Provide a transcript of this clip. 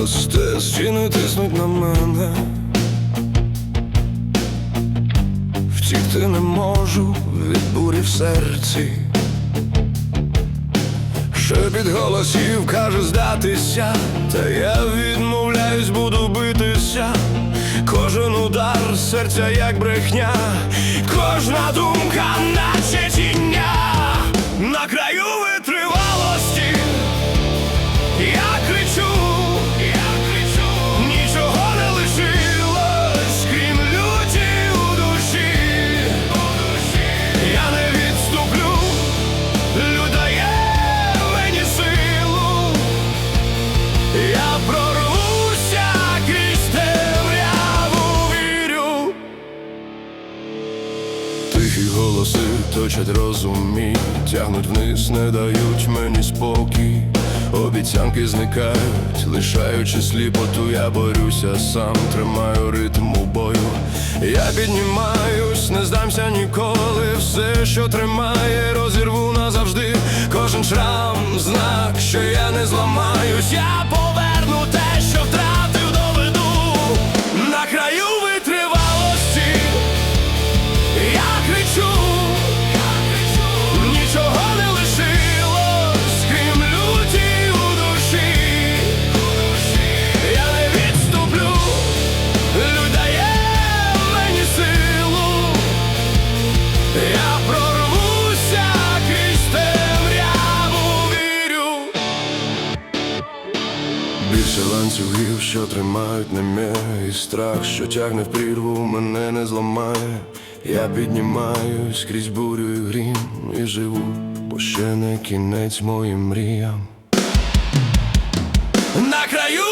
росте, стіни тиснуть на мене. Втікти не можу від бурі в серці. Шепіт голосів каже здатися, та я відмовляюсь, буду битися. Кожен удар серця як брехня, кожна думка, наче тіння, на краю витривалості. Тихі голоси точать розум мій, тягнуть вниз, не дають мені спокій. Обіцянки зникають, лишаючи сліпоту, я борюся сам, тримаю ритм у бою. Я піднімаюсь, не здамся ніколи. Все, що тримає, розірву назавжди. Кожен шрам, знак, що я не зламаюсь. Я Більше ланцюгів, що тримають немє І страх, що тягне в прірву, мене не зламає. Я піднімаюсь крізь бурю і грім і живу, бо ще не кінець моїм мріям. На краю